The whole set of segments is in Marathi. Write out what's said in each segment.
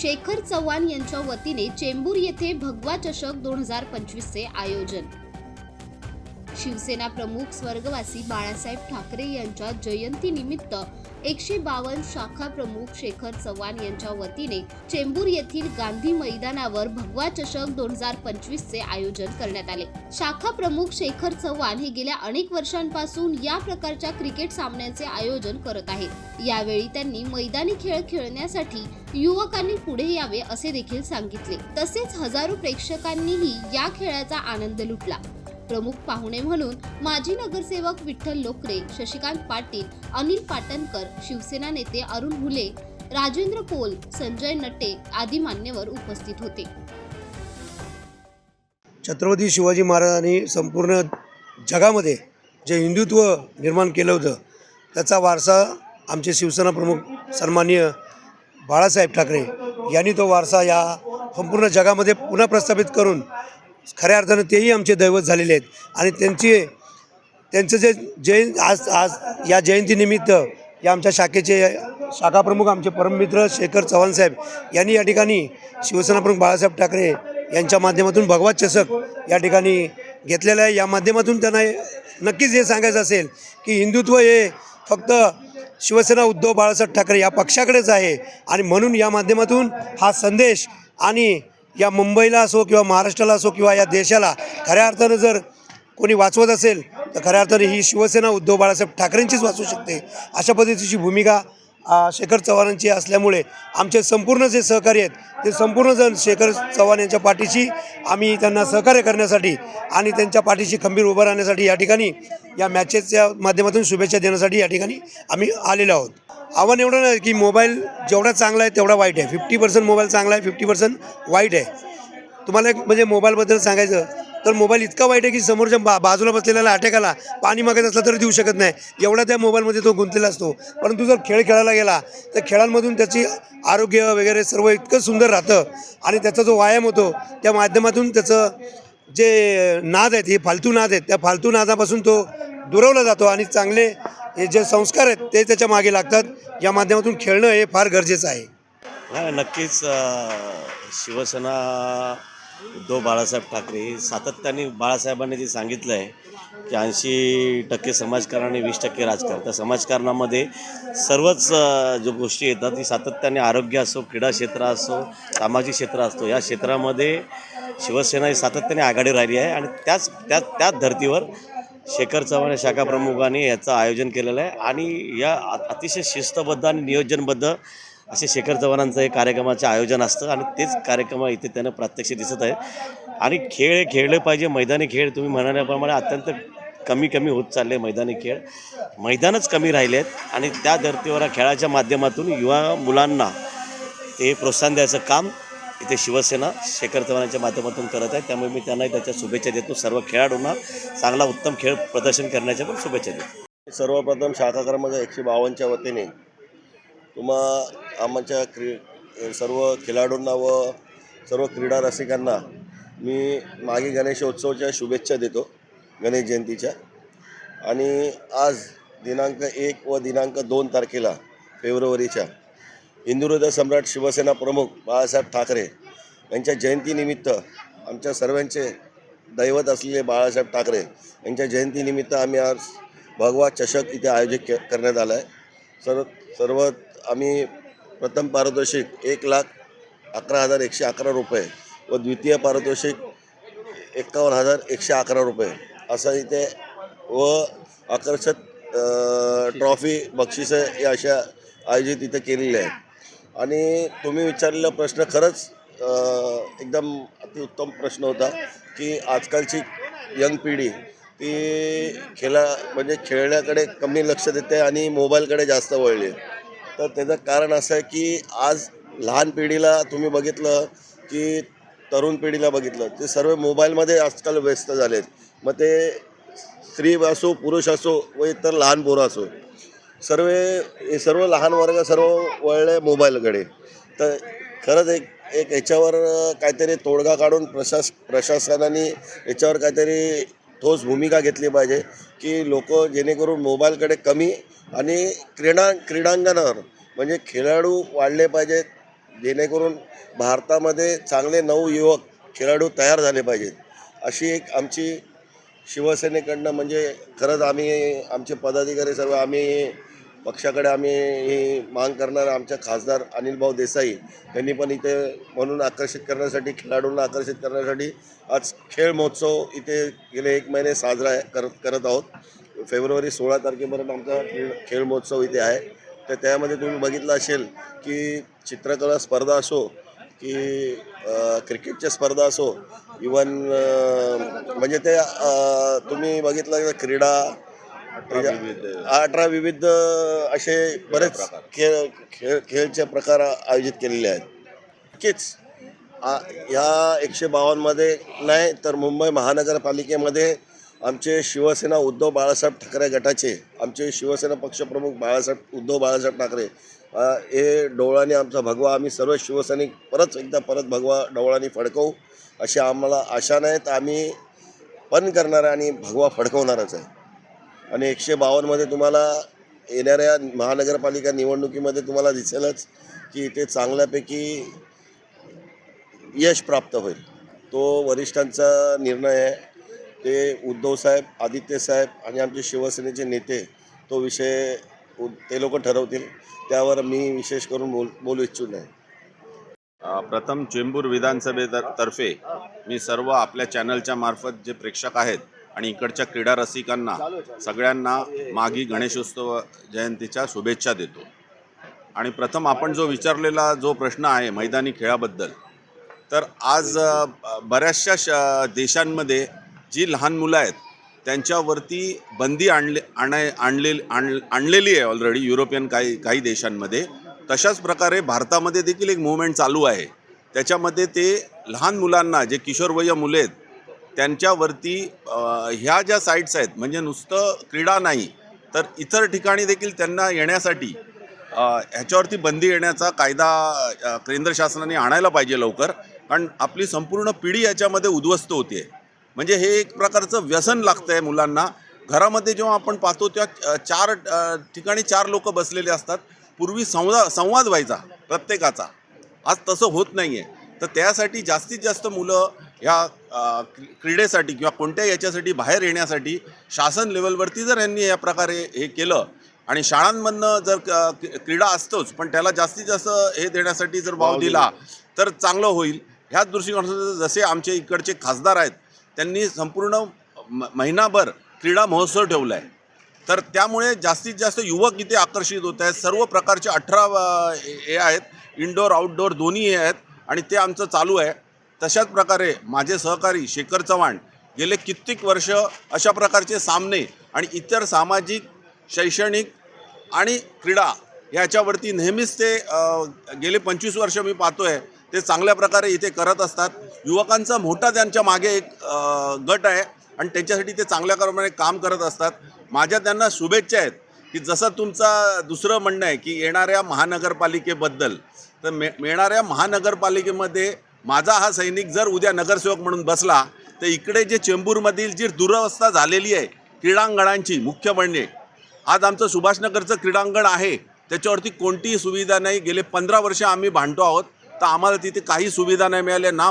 शेखर चव्हाण यांच्या वतीने चेंबूर येथे भगवा चषक दोन हजार पंचवीसचे आयोजन. शिवसेना प्रमुख स्वर्गवासी बाळासाहेब ठाकरे यांच्या जयंतीनिमित्त एकशे बावन्न शाखा प्रमुख शेखर चव्हाण यांच्या वतीने चेंबूर येथील गांधी मैदानावर भगवा चषक दोन हजार पंचवीसचे आयोजन करण्यात आले. शाखा प्रमुख शेखर चव्हाण हे गेल्या अनेक वर्षांपासून या प्रकारच्या क्रिकेट सामन्याचे आयोजन करत आहेत. यावेळी त्यांनी मैदानी खेळ खेळण्यासाठी युवकांनी पुढे यावे असे देखील सांगितले. तसेच हजारो प्रेक्षकांनीही या खेळाचा आनंद लुटला. प्रमुख पाहुणे म्हणून माजी नगरसेवक विठ्ठल लोकरे शशिकांत पाटील अनिल पाटणकर शिवसेना नेते अरुण हुले राजेंद्र पोल संजय नटे आदी मान्यवर उपस्थित होते. छत्रपती शिवाजी महाराजांनी संपूर्ण जगामध्ये जे हिंदुत्व निर्माण केलं होतं त्याचा वारसा आमचे शिवसेना प्रमुख सन्माननीय बाळासाहेब ठाकरे यांनी तो वारसा या संपूर्ण जगामध्ये पुन्हा प्रस्थापित करून खऱ्या अर्थानं तेही आमचे दैवत झालेले आहेत. आणि त्यांची त्यांचं जे जयं आज आज या जयंतीनिमित्त या आमच्या शाखेचे शाखाप्रमुख आमचे परममित्र शेखर चव्हाण साहेब यांनी या ठिकाणी शिवसेना प्रमुख बाळासाहेब ठाकरे यांच्या माध्यमातून भगवा चषक या ठिकाणी घेतलेलं आहे. या माध्यमातून त्यांना नक्कीच हे सांगायचं असेल की हिंदुत्व हे फक्त शिवसेना उद्धव बाळासाहेब ठाकरे या पक्षाकडेच आहे. आणि म्हणून या माध्यमातून हा संदेश आणि या मुंबईला असो किंवा महाराष्ट्राला असो किंवा या देशाला खऱ्या अर्थानं जर कोणी वाचवत असेल तर खऱ्या अर्थाने ही शिवसेना उद्धव बाळासाहेब ठाकरेंचीच वाचू शकते. अशा पद्धतीची भूमिका शेखर चव्हाणांची असल्यामुळे आमचे संपूर्ण जे सहकार्य आहेत ते संपूर्ण जण शेखर चव्हाण यांच्या पाठीशी आम्ही त्यांना सहकार्य करण्यासाठी आणि त्यांच्या पाठीशी खंबीर उभं राहण्यासाठी या ठिकाणी या मॅचेसच्या माध्यमातून शुभेच्छा देण्यासाठी या ठिकाणी आम्ही आलेलो आहोत. आव्हान एवढं नाही की मोबाईल जेवढा चांगला आहे तेवढा वाईट आहे. फिफ्टी पर्सेंट मोबाईल चांगला आहे फिफ्टी पर्सेंट वाईट आहे. तुम्हाला एक म्हणजे मोबाईलबद्दल सांगायचं तर मोबाईल इतका वाईट आहे की समोरच्या बा बाजूला बसलेला अटॅकाला पाणी मागत असला तरी देऊ शकत नाही. एवढा त्या मोबाईलमध्ये तो गुंतलेला असतो. परंतु जर खेळ खेळायला गेला तर खेळांमधून त्याची आरोग्य वगैरे सर्व इतकं सुंदर राहतं आणि त्याचा जो व्यायाम होतो त्या माध्यमातून त्याचं जे नाद आहेत हे फालतू नाद आहेत त्या फालतू नादापासून तो दुरवला जातो आणि चांगले हे जे संस्कार आहेत ते त्याच्यामागे लागतात. या माध्यमातून खेळणं हे फार गरजेचं आहे. नक्कीच शिवसेना उद्धव बाळासाहेब ठाकरे सातत्याने बाळासाहेबांनी जे सांगितलं आहे की ऐंशी टक्के समाजकारण आणि वीस टक्के राजकारण. त्या समाजकारणामध्ये सर्वच जो गोष्टी येतात ती सातत्याने आरोग्य असो क्रीडा क्षेत्र असो सामाजिक क्षेत्र असतो या क्षेत्रामध्ये शिवसेना ही सातत्याने आघाडी राहिली आहे आणि त्याच त्याच त्याच धर्तीवर शेखर चव्हाण या शाखा प्रमुखांनी याचं आयोजन केलेलं आहे आणि या अतिशय शिस्तबद्ध आणि नियोजनबद्ध असे शेखर चव्हाणांचं हे कार्यक्रमाचं आयोजन असतं आणि तेच कार्यक्रम इथे त्यानं प्रत्यक्ष दिसत आहे. आणि खेळ हे खेळले पाहिजे मैदानी खेळ तुम्ही म्हणाल्याप्रमाणे अत्यंत कमी कमी होत चालले मैदानी खेळ. मैदानच कमी राहिले आहेत आणि त्या धर्तीवर खेळाच्या माध्यमातून युवा मुलांना ते प्रोत्साहन द्यायचं काम इथे शिवसेना शेखर चव्हाणांच्या माध्यमातून करत आहे. त्यामुळे मी त्यांना त्याच्या शुभेच्छा देतो. सर्व खेळाडूंना चांगला उत्तम खेळ प्रदर्शन करण्याच्या पण शुभेच्छा देतो. सर्वप्रथम शाखा क्रमांक एकशे बावन्नच्या वतीने तुम्हा आमच्या क्री सर्व खेळाडूंना व सर्व क्रीडा रसिकांना मी मागे गणेशोत्सवाच्या शुभेच्छा देतो गणेश जयंतीच्या. आणि आज दिनांक एक व दिनांक दोन तारखेला फेब्रुवारीच्या हिंदुहृदय सम्राट शिवसेना प्रमुख बाळासाहेब ठाकरे यांच्या जयंतीनिमित्त आमच्या सर्वांचे दैवत असलेले बाळासाहेब ठाकरे यांच्या जयंतीनिमित्त आम्ही आज भगवा चषक इथे आयोजित के करण्यात आला आहे सर्व सर्व आम्ही प्रथम पारितोषिक एक लाख अकरा हजार एकशे अकरा रुपये व द्वितीय पारितोषिक एकावन्न हजार एकशे अकरा रुपये असं इथे व आकर्षक ट्रॉफी बक्षिसं या अशा आयोजित इथे केलेल्या आहेत आणि तुम्ही विचारलेला प्रश्न खरंच एकदम अतिउत्तम प्रश्न होता की आजकालची यंग पिढी ती खेळा म्हणजे खेळण्याकडे कमी लक्ष देते आणि मोबाईलकडे जास्त वळली आहे. तर त्याचं कारण असं आहे की आज लहान पिढीला तुम्ही बघितलं की तरुण पिढीला बघितलं ते सर्व मोबाईलमध्ये आजकाल व्यस्त झाले मग ते स्त्री असो पुरुष असो व इतर लहान पोरं असो सर्व हे सर्व लहान वर्ग सर्व वळले मोबाईलकडे. तर खरंच एक एक याच्यावर काहीतरी तोडगा काढून प्रशास प्रशासनाने याच्यावर काहीतरी ठोस भूमिका घेतली पाहिजे की लोक जेणेकरून मोबाईलकडे कमी आणि क्रीडा क्रीडांगणावर म्हणजे खेळाडू वाढले पाहिजेत जेणेकरून भारतामध्ये चांगले नऊ युवक खेळाडू तयार झाले पाहिजेत. अशी एक आमची शिवसेनेकडनं म्हणजे खरंच आम्ही आमचे पदाधिकारी सर्व आम्ही पक्षाकडे आम्ही ही मांग करणार आमच्या खासदार अनिलभाऊ देसाई यांनी पण इथे म्हणून आकर्षित करण्यासाठी खेळाडूंना आकर्षित करण्यासाठी आज खेळ महोत्सव इथे गेले एक महिने साजरा करत करत आहोत. फेब्रुवारी सोळा तारखेपर्यंत आमचा खेळ खेळ महोत्सव इथे आहे. तर त्यामध्ये तुम्ही बघितलं असेल की चित्रकला स्पर्धा असो की क्रिकेटच्या स्पर्धा असो इवन म्हणजे ते तुम्ही बघितलं क्रीडा अठरा विविध असे बरेच खेळ खेळ खेळचे प्रकार आयोजित केलेले आहेत. नक्कीच ह्या एकशे बावन्नमध्ये नाही तर मुंबई महानगरपालिकेमध्ये आमचे शिवसेना उद्धव बाळासाहेब ठाकरे गटाचे आमचे शिवसेना पक्षप्रमुख बाळासाहेब उद्धव बाळासाहेब ठाकरे हे डोळ्याने आमचा भगवा आम्ही सर्व शिवसैनिक परत एकदा परत भगवा डोळ्याने फडकवू अशी आम्हाला आशा नाही तर आम्ही पण करणार आणि भगवा फडकवणारच आहे. आणि एकशे बावन्नमध्ये तुम्हाला येणाऱ्या महानगरपालिका निवडणुकीमध्ये तुम्हाला दिसेलच की इथे चांगल्यापैकी यश प्राप्त होईल. तो वरिष्ठांचा निर्णय आहे. ते उद्धवसाहेब आदित्यसाहेब आणि आमचे शिवसेनेचे नेते तो विषय ते लोक ठरवतील. त्यावर मी विशेष करून बोल बोलू इच्छित नाही. प्रथम चेंबूर विधानसभेतर्फे मी सर्व आपल्या चॅनलच्या मार्फत जे प्रेक्षक आहेत आणि इकडच्या क्रीडा रसिकांना सगळ्यांना मागी गणेशोत्सव जयंतीच्या शुभेच्छा देतो. आणि प्रथम आपण जो विचारलेला जो प्रश्न आहे मैदानी खेळाबद्दल तर आज बऱ्याचशा श देशांमध्ये जी लहान मुलं आहेत त्यांच्यावरती बंदी आणले आणाय आणले आण आणलेली आहे ऑलरेडी युरोपियन काही काही देशांमध्ये. तशाच प्रकारे भारतामध्ये देखील एक मुवमेंट चालू आहे. त्याच्यामध्ये ते लहान मुलांना जे किशोरवय मुले आहेत त्यांच्यावरती ह्या ज्या साईट्स आहेत म्हणजे नुसतं क्रीडा नाही तर इतर ठिकाणी देखील त्यांना येण्यासाठी ह्याच्यावरती बंदी येण्याचा कायदा केंद्र शासनाने आणायला पाहिजे लवकर कारण आपली संपूर्ण पिढी याच्यामध्ये उद्ध्वस्त होते म्हणजे हे एक प्रकारचं व्यसन लागतं आहे मुलांना. घरामध्ये जेव्हा आपण पाहतो तेव्हा चार ठिकाणी चार लोक बसलेले असतात. पूर्वी संवाद संवाद व्हायचा प्रत्येकाचा. आज तसं होत नाही आहे तर त्यासाठी जास्तीत जास्त मुलं क्री- क्रीडेसाठी किंवा कोणत्याही याच्यासाठी बाहेर येण्यासाठी शासन लेवलवरती जर यांनी या प्रकारे हे केलं आणि शाळांमधनं जर क्रीडा असतोच पण त्याला जास्तीत जास्त हे देण्यासाठी जर वाव दिला तर चांगलं होईल. ह्याच दृष्टिकोनातून जसे आमचे इकडचे खासदार आहेत त्यांनी संपूर्ण म- महिनाभर क्रीडा महोत्सव ठेवला आहे तर त्यामुळे जास्तीत जास्त युवक इथे आकर्षित होत आहेत. सर्व प्रकारचे अठरा हे आहेत इनडोअर आउटडोअर दोन्ही हे आहेत आणि ते आमचं चालू आहे. तशाच प्रकारे माझे सहकारी शेखर चव्हाण गेले कित्येक वर्ष अशा प्रकारचे सामने आणि इतर सामाजिक शैक्षणिक आणि क्रीडा याच्यावरती नेहमीच ते गेले पंचवीस वर्ष मी पाहतो आहे ते चांगल्या प्रकारे इथे करत असतात. युवकांचा मोठा त्यांच्या मागे एक गट आहे आणि त्यांच्यासाठी ते चांगल्या प्रमाणे काम करत असतात. माझ्या त्यांना शुभेच्छा आहेत की जसं तुमचा दुसरं म्हणणं आहे की येणाऱ्या महानगरपालिकेबद्दल तर मे मिळणाऱ्या महानगरपालिकेमध्ये माझा हा सैनिक जर उद्या नगरसेवक म्हणून बसला तर इकडे जे चेंबूरमधील जी दुरवस्था झालेली आहे क्रीडांगणांची मुख्य म्हणजे आज आमचं सुभाषनगरचं क्रीडांगण आहे त्याच्यावरती कोणतीही सुविधा नाही. गेले पंधरा वर्ष आम्ही भांडतो आहोत तर आम्हाला तिथे काही सुविधा नाही मिळाल्या ना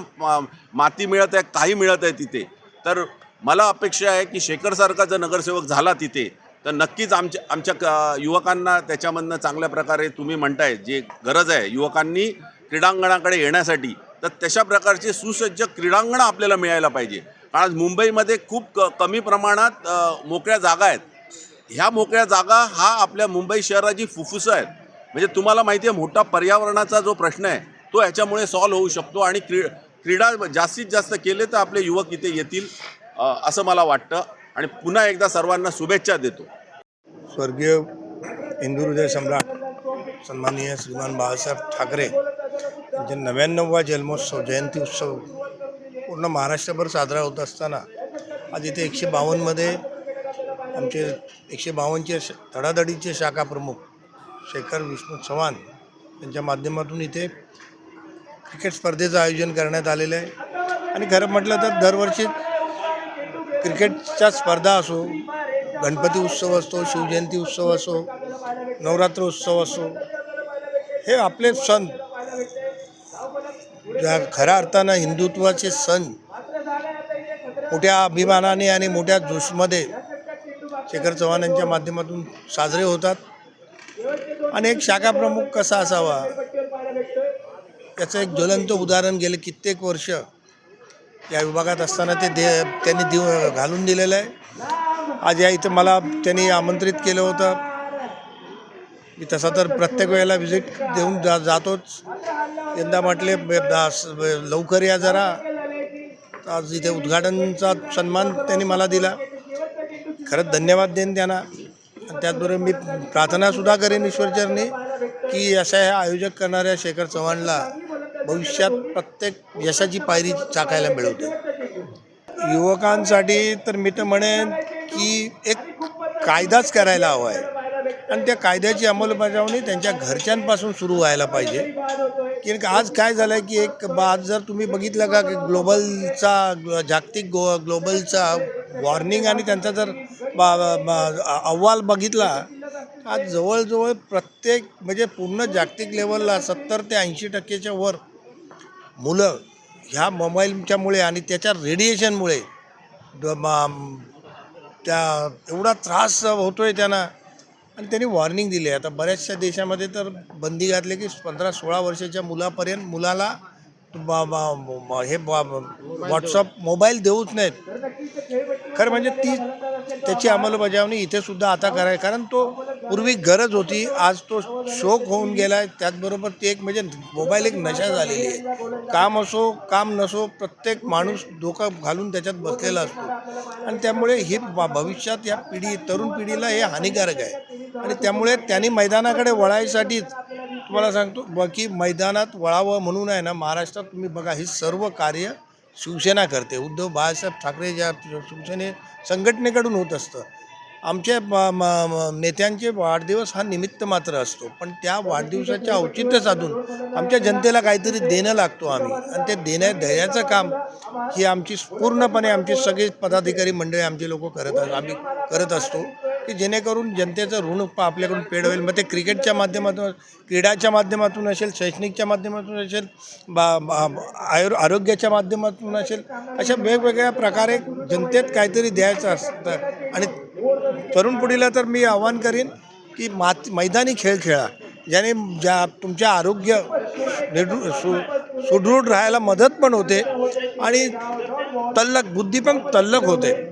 माती मिळत आहे काही मिळत आहे तिथे. तर मला अपेक्षा आहे की शेखरसारखा जर नगरसेवक झाला तिथे तर नक्कीच आमच्या आमच्या क- युवकांना त्याच्यामधनं चांगल्या प्रकारे तुम्ही म्हणताय जे गरज आहे युवकांनी क्रीडांगणाकडे येण्यासाठी तर तशा प्रकारचे सुसज्ज क्रीडांगणं आपल्याला मिळायला पाहिजे. कारण आज मुंबईमध्ये खूप क कमी प्रमाणात मोकळ्या जागा आहेत. ह्या मोकळ्या जागा हा आपल्या मुंबई शहराची फुफ्फुसं आहेत. म्हणजे तुम्हाला माहिती आहे मोठा पर्यावरणाचा जो प्रश्न आहे तो ह्याच्यामुळे सॉल्व्ह होऊ शकतो आणि क्री क्रीडा जास्तीत जास्त केले तर आपले युवक इथे येतील असं मला वाटतं. आणि पुन्हा एकदा सर्वांना शुभेच्छा देतो. स्वर्गीय हिंदू हृदय सम्राट सन्माननीय श्रीमान बाळासाहेब ठाकरे म्हणजे नव्याण्णववा जन्मोत्सव जयंती उत्सव पूर्ण महाराष्ट्रभर साजरा होत असताना आज इथे एकशे बावन्नमध्ये आमचे एकशे बावन्नचे श- धडाधडीचे शाखा प्रमुख शेखर विष्णू चव्हाण यांच्या माध्यमातून इथे क्रिकेट स्पर्धेचं आयोजन करण्यात आलेलं आहे. आणि खरं म्हटलं तर दरवर्षी क्रिकेटच्या स्पर्धा असो गणपती उत्सव असतो शिवजयंती उत्सव असो नवरात्र उत्सव असो हे आपले सण ज्या खऱ्या अर्थानं हिंदुत्वाचे सण मोठ्या अभिमानाने आणि मोठ्या जोशमध्ये शेखर चव्हाण यांच्या माध्यमातून साजरे होतात. आणि एक शाखा प्रमुख कसा असावा याचं एक ज्वलंत उदाहरण गेले कित्येक वर्ष या विभागात असताना ते दे त्यांनी दिव घालून दिलेलं आहे. आज या इथं मला त्यांनी आमंत्रित केलं होतं. मी तसा तर प्रत्येक वेळेला व्हिजिट देऊन जा जातोच. यंदा म्हटले लवकर या जरा. आज इथे उद्घाटनचा सन्मान त्यांनी मला दिला. खरंच धन्यवाद देईन त्यांना. आणि त्याचबरोबर मी प्रार्थनासुद्धा करेन ईश्वरचरणी की अशा ह्या आयोजक करणाऱ्या शेखर चव्हाणला भविष्यात प्रत्येक यशाची पायरी चाकायला मिळवते. युवकांसाठी तर मी तर म्हणेन की एक कायदाच करायला हवा आहे. आणि त्या कायद्याची अंमलबजावणी त्यांच्या घरच्यांपासून सुरू व्हायला पाहिजे. की आज काय झालं आहे की एक बा- आज जर तुम्ही बघितलं का की ग्लोबलचा जागतिक गो ग्लोबलचा वॉर्निंग आणि त्यांचा जर बा- अहवाल बघितला आज जवळजवळ प्रत्येक म्हणजे पूर्ण जागतिक लेवलला सत्तर ते ऐंशी टक्केच्या वर मुलं ह्या मोबाईलच्यामुळे आणि त्याच्या रेडिएशनमुळे मा- त्या एवढा त्रास होतोय त्यांना. आणि त्यांनी वॉर्निंग दिली आहे. आता बऱ्याचशा देशामध्ये तर बंदी घातली की पंधरा सोळा वर्षाच्या मुलापर्यंत मुलाला बा बा हे व्हॉट्सअप मोबाईल देऊच नाहीत. खरं म्हणजे ती त्याची अंमलबजावणी इथे सुद्धा आता कराय कारण तो पूर्वी गरज होती आज तो शोक होऊन गेला आहे त्याचबरोबर ती एक म्हणजे मोबाईल एक नशा झालेली आहे. काम असो काम नसो प्रत्येक माणूस धोका घालून त्याच्यात बसलेला असतो. आणि त्यामुळे हे भविष्यात या पिढी तरुण पिढीला हे हानिकारक आहे. आणि त्यामुळे त्यांनी मैदानाकडे वळायसाठीच तुम्हाला सांगतो ब- की मैदानात वळावं म्हणून आहे ना महाराष्ट्रात तुम्ही बघा हे सर्व कार्य शिवसेना करते. उद्धव बाळासाहेब ठाकरे ज्या शिवसेने संघटनेकडून होत असतं. आमच्या म- म- नेत्यांचे वाढदिवस हा निमित्त मात्र असतो. पण त्या वाढदिवसाच्या औचित्य साधून आमच्या जनतेला काहीतरी देणं लागतो आम्ही. आणि ते देण्या द्यायचं काम ही आमची पूर्णपणे आमचे सगळे पदाधिकारी मंडळी आमचे लोक करत आम्ही करत असतो. की जेणेकरून जनतेचं ऋण प- आपल्याकडून पेड होईल. मग ते क्रिकेटच्या माध्यमातून क्रीडाच्या माध्यमातून असेल शैक्षणिकच्या माध्यमातून असेल बा बा- आयुर आरोग्याच्या माध्यमातून असेल अशा वेगवेगळ्या प्रकारे जनतेत काहीतरी द्यायचं असतं. आणि तरुण पिढीला तर मी आव्हान करीन की मात मैदानी खेळ खेळा. ज्याने ज्या तुमच्या आरोग्य निडृ सु सुदृढ राहायला मदत पण होते आणि तल्लक बुद्धी पण तल्लक होते.